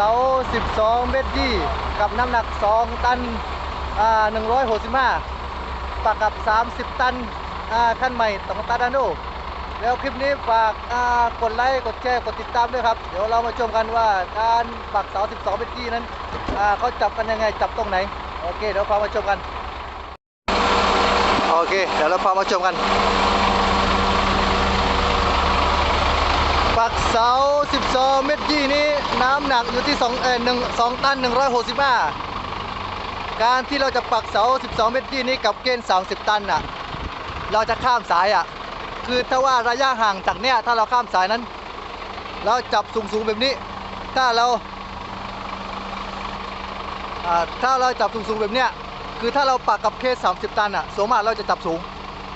สา 12 เมตรยี่กับน้ำหนัก 2 ตันอ่า165ปักกับ 30 ตันอ่าขั้นใหม่ตองตาดาโนแล้วคลิปนี้ฝากอ่ากดไลค์ กดแชร์ กดติดตามด้วยครับ เดี๋ยวเรามาชมกันว่าการปักเสา 12 เมตรยี่นั้นอ่าเขาจับกันยังไง จับตรงไหน โอเค เดี๋ยวพามาชมกัน โอเค เดี๋ยวเราพามาชมกัน ปักเสา 12 เมตรยี่นี้น้ำหนักอยู่ที่2เอ่อ1 2ตัน 165 การที่เราจะปักเสา 12 เมตรยี่นี้กับเกณฑ์ 30 ตันน่ะ เราจะข้ามสายอะ คือถ้าว่าระยะห่างจากเนี้ยถ้าเราข้ามสายนั้น เราจับสูงๆแบบนี้ ถ้าเราถ้าเราจับสูงๆแบบเนี้ยคือถ้าเราปักกับเคส30 ตันอะส่วนมากเราจะจับสูง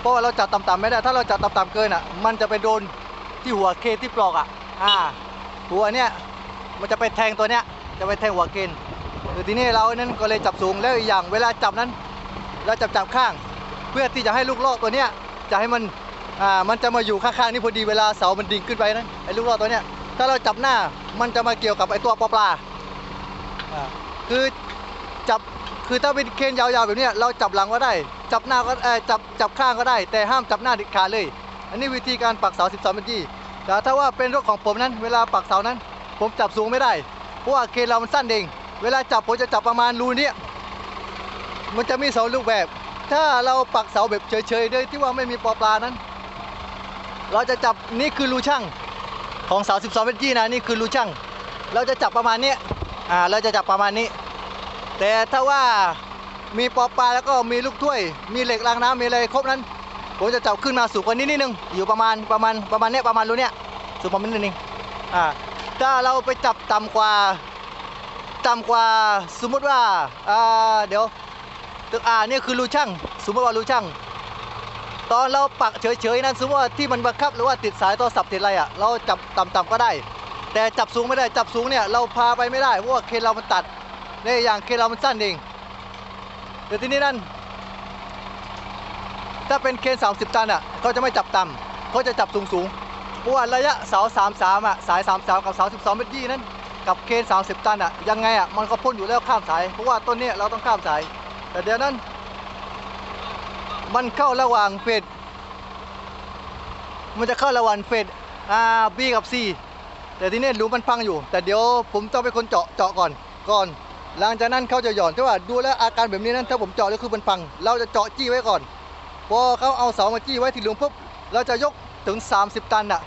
เพราะว่าเราจับต่ำๆไม่ได้ ถ้าเราจับต่ำๆเกินอะ มันจะไปโดน ที่หัวเคที่ปลอกอะอ่าหัวเนี้ยมันจะไปแทงตัวเนี้ยจะไปแทงหัวเกนคือทีนี้เรานั้นก็เลยจับสูงแล้วอีกอย่างเวลาจับนั้นเราจับจับข้าง เพื่อที่จะให้ลูกลอกตัวเนี้ยจะให้มันอ่ามันจะมาอยู่ข้างๆนี่พอดีเวลาเสามันดิ่งขึ้นไปนั้นไอ้ลูกลอกตัวเนี้ยถ้าเราจับหน้ามันจะมาเกี่ยวกับไอ้ตัวปลาปลาอ่าคือจับคือถ้าเป็นเคนยาวๆแบบเนี้ยเราจับหลังก็ได้ จับหน้าก็เออจับจับข้างก็ได้ แต่ห้ามจับหน้าเด็ดขาดเลย อันนี้วิธีการปักเสา 12เมตรดีแต่ถ้าว่าเป็นรถของผมนั้น เวลาปักเสานั้น ผมจับสูงไม่ได้ เพราะว่าเคนเรามันสั้นเอง เวลาจับผมจะจับประมาณรูนี้มันจะมีเสาลูกแบบ ถ้าเราปักเสาแบบเฉยๆโดยที่ว่าไม่มีปอปลานั้น เราจะจับนี่คือรูช่างของเสา 12 เมตรดีนะนี่คือรูช่าง เราจะจับประมาณนี้อ่าเราจะจับประมาณนี้ แต่ถ้าว่ามีปอปลาแล้วก็มีลูกถ้วย มีเหล็กรางน้ำมีอะไรครบนั้น ผมจะจับขึ้นมาสูงกว่านี้นิดนึง อยู่ประมาณประมาณประมาณเนี้ยประมาณรูเนี้ยสูงประมาณนิดนึงอ่าถ้าเราไปจับต่ำกว่าต่ำกว่าสมมติว่าอ่าเดี๋ยวตึกอ่านี่คือรูช่างสมมติว่ารูช่างตอนเราปักเฉยๆนั้นสมมติว่าที่มันบังคับหรือว่าติดสายโทรศัพท์ติดอะไรอะเราจับต่ำๆก็ได้ แต่จับสูงไม่ได้จับสูงเนี่ยเราพาไปไม่ได้เพราะว่าเคเรามันตัดในอย่างเคเรามันสั้นเองเดี๋ยวทีนี้นั่น ถ้าเป็นเคน30 ตันอะเขาจะไม่จับต่ำเขาจะจับสูงสูงเพราะว่าระยะเสา33อะสาย 33 กับเสา12เมตรยี่นั้น กับเคน30 ตันอะยังไงอะมันก็พ้นอยู่แล้วข้ามสาย เพราะว่าต้นนี้เราต้องข้ามสาย แต่เดี๋ยวนั้น มันเข้าระหว่างเฟสมันจะเข้าระหว่างเฟสอ่า B กับ C แต่ทีนี้รูมันพังอยู่ แต่เดี๋ยวผมต้องเป็นคนเจาะเจาะก่อนก่อนหลังจากนั้นเขาจะหย่อนแต่ว่าดูแล้วอาการแบบนี้นั้นถ้าผมเจาะแล้วคือมันพัง เราจะเจาะจี้ไว้ก่อน พอเขาเอาเสามาจี้ไว้ที่หลุมปุ๊บเราจะยกถึง 30 ตันอะ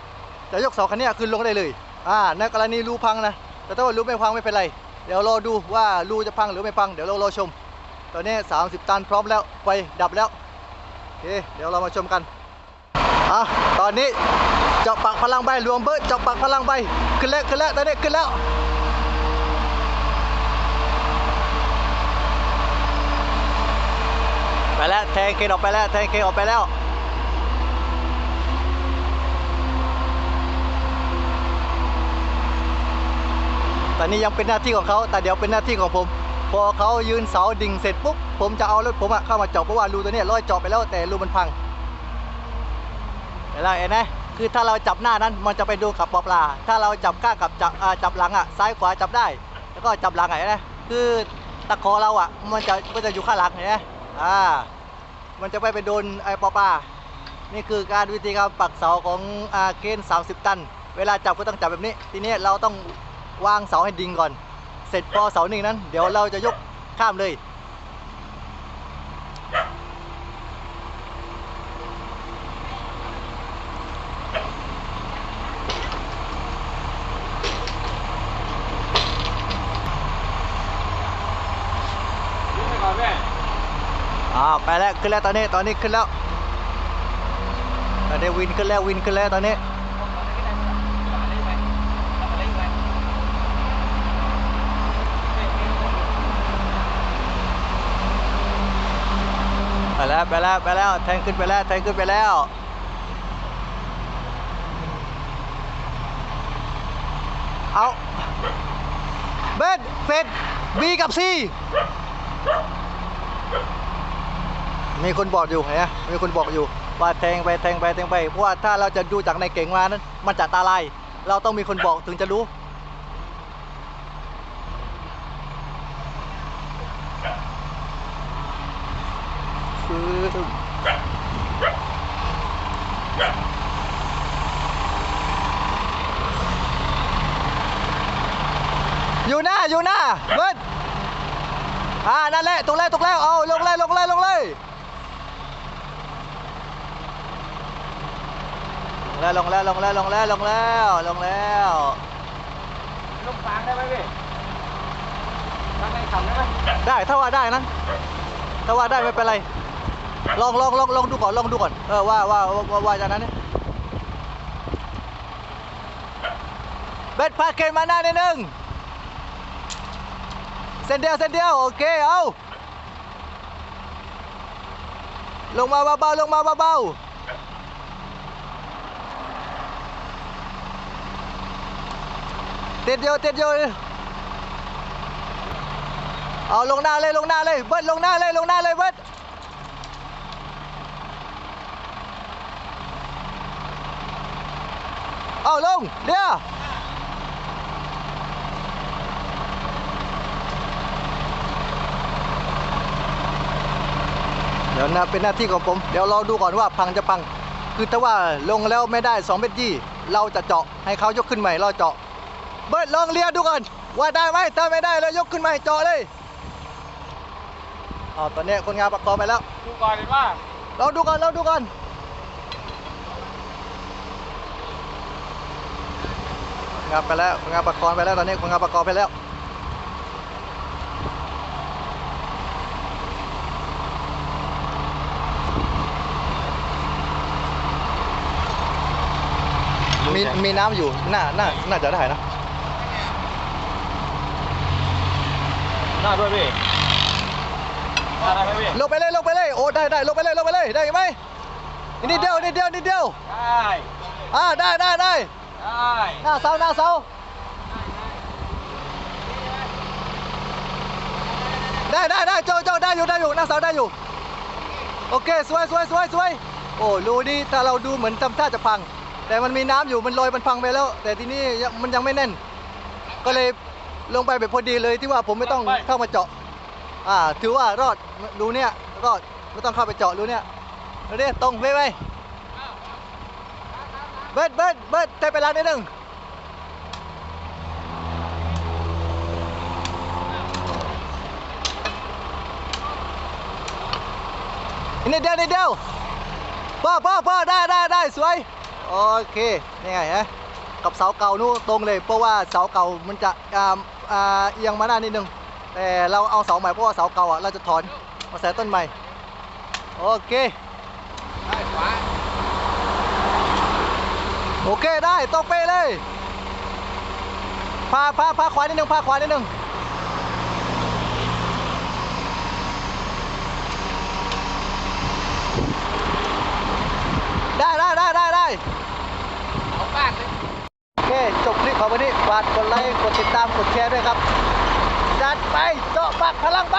จะยกเสาคันนี้ขึ้นลงได้เลยอ่าในกรณีรูพังนะแต่ถ้าว่ารูไม่พังไม่เป็นไร เดี๋ยวรอดูว่ารูจะพังหรือไม่พังเดี๋ยวเรารอชม ตอนนี้ 30 ตันพร้อมแล้วไฟดับแล้วโอเคเดี๋ยวเรามาชมกันอะตอนนี้เจาะปักพลังใบรวมเบิร์ดเจาะปักพลังใบขึ้นแล้วขึ้นแล้วตอนนี้ขึ้นแล้ว ไป แล้วแทงเคนออกไปแล้วแทงเคนออกไปแล้วตอนนี้ยังเป็นหน้าที่ของเขาแต่เดี๋ยวเป็นหน้าที่ของผม พอเขายืนเสาดิ่งเสร็จปุ๊บผมจะเอารถผมอะเข้ามาเจาะเพราะว่ารูตัวนี้ร้อยเจาะไปแล้วแต่รูมันพังเห็นไหมเห็นไหมคือถ้าเราจับหน้านั้นมันจะไปดูขับปลาปลา ถ้าเราจับข้างกับจับจับหลังอะซ้ายขวาจับได้ แล้วก็จับหลังอะเห็นไหมคือตะขอเราอะมันจะมันจะอยู่ข้างหลังเห็นไหมอ่า มันจะไปไปโดนไอ้ปอปลานี่คือการวิธีการปักเสาของอาเคน30 ตัน เวลาจับก็ต้องจับแบบนี้ ทีนี้เราต้องวางเสาให้ดิ่งก่อน เสร็จพอเสาหนึ่งนั้น เดี๋ยวเราจะยกข้ามเลย อ่าไป แล้วขึ้นแล้วตอนนี้ตอนนี้ขึ้นแล้วตอนนี้วินขึ้นแล้ววินขึ้นแล้วตอนนี้ไปแล้วไปแล้วไปแล้วแทงขึ้นไปแล้วแทงขึ้นไปแล้วเอาเบสเฟดบีกับซี มีคนบอกอยู่ไงมีคนบอกอยู่ ว่าแทงไปแทงไปแทงไป เพราะว่าถ้าเราจะดูจากในเก่งมานั้น มันจะตาลาย เราต้องมีคนบอกถึงจะรู้ อยู่หน้า อยู่หน้าเบิร์ดอ่า นั่นแหละตรงแรกตรงแรกเอาลงเลยลงเลยลงเลย ลงแล้วลงแล้วลงแล้วลงแล้วลงแล้วลงฟางได้ไหมพี่ฟางในขับได้ไหมได้ถ้าว่าได้นะถ้าว่าได้ไม่เป็นไรลองลองลองลองดูก่อนลองดูก่อนเออว่าว่าว่าว่าจากนั้นเนี่ยเบ็ดพาเคนมาหน้านิดนึงเส้นเดียวเส้นเดียวโอเคเอาลงมาเบาๆลงมาเบาๆ ติดเดียวติดเดียวเอาลงหน้าเลยลงหน้าเลยเบิดลงหน้าเลยลงหน้าเลยเบิดเอาลงเดี๋ยวเดี๋ยวนะเป็นหน้าที่ของผม เดี๋ยวเราดูก่อนว่าพังจะพัง คือถ้าว่าลงแล้วไม่ได้2เมตรยี่เราจะเจาะให้เขายกขึ้นใหม่เราเจาะ เบิดลองเลียดูก่อน ว่าได้ไหมถ้าไม่ได้เลยยกขึ้นใหม่เจาะเลยอ๋อตอนนี้คนงานประกอบไปแล้วดูก่อนเห็นว่าเราดูก่อนเราดูก่อนงานไปแล้วคนงานประกอบไปแล้วตอนนี้คนงานประกอบไปแล้วมีมีน้ำอยู่น่าน่าน่าจะได้นะ หน้าด้วยพี่หน้าได้ไหมพี่ลงไปเลยลงไปเลยโอ้ได้ได้ลงไปเลยลงไปเลยได้ไหมนิดเดียวนิดเดียวนิดเดียวได้อ่าได้ได้ได้ได้หน้าเสาหน้าเสาได้ได้ได้โจโจได้อยู่ได้อยู่หน้าเสาได้อยู่โอเคสวยสวยสวยสวยโอ้รูนี่ถ้าเราดูเหมือนทำท่าจะพัง แต่มันมีน้ำอยู่มันลอยมันพังไปแล้ว แต่ที่นี่ยังมันยังไม่แน่น ก็เลย ลงไปแบบพอดีเลยที่ว่าผมไม่ต้องเข้ามาเจาะ อ่า ถือว่ารอดรูเนี่ยรอดไม่ต้องเข้าไปเจาะรูเนี่ยเอาดิตรงไปไปเบิดเบิดเบิดใจไปล้างนิดนึงนิดเดียวนิดเดียวพ่อพ่อพ่อได้ได้ได้สวย โอเค นี่ไงฮะกับเสาเก่านู้นตรงเลย เพราะว่าเสาเก่ามันจะอ่าอ่า เอียงมาหน้านิดนึง แต่เราเอาเสาใหม่เพราะว่าเสาเก่าอะเราจะถอนมาใส่ต้นใหม่ โอเคได้ขวาโอเคได้ตรงไปเลยพาพาพาขวานิดนึงพาขวานิดนึงได้ได้ได้ได้ได้เอาบ้านเลยโอเคจบคลิปของวันนี้ ฝากกดไลค์ กดติดตาม กดแชร์ด้วยครับ จัดไปเจาะปากพลังไป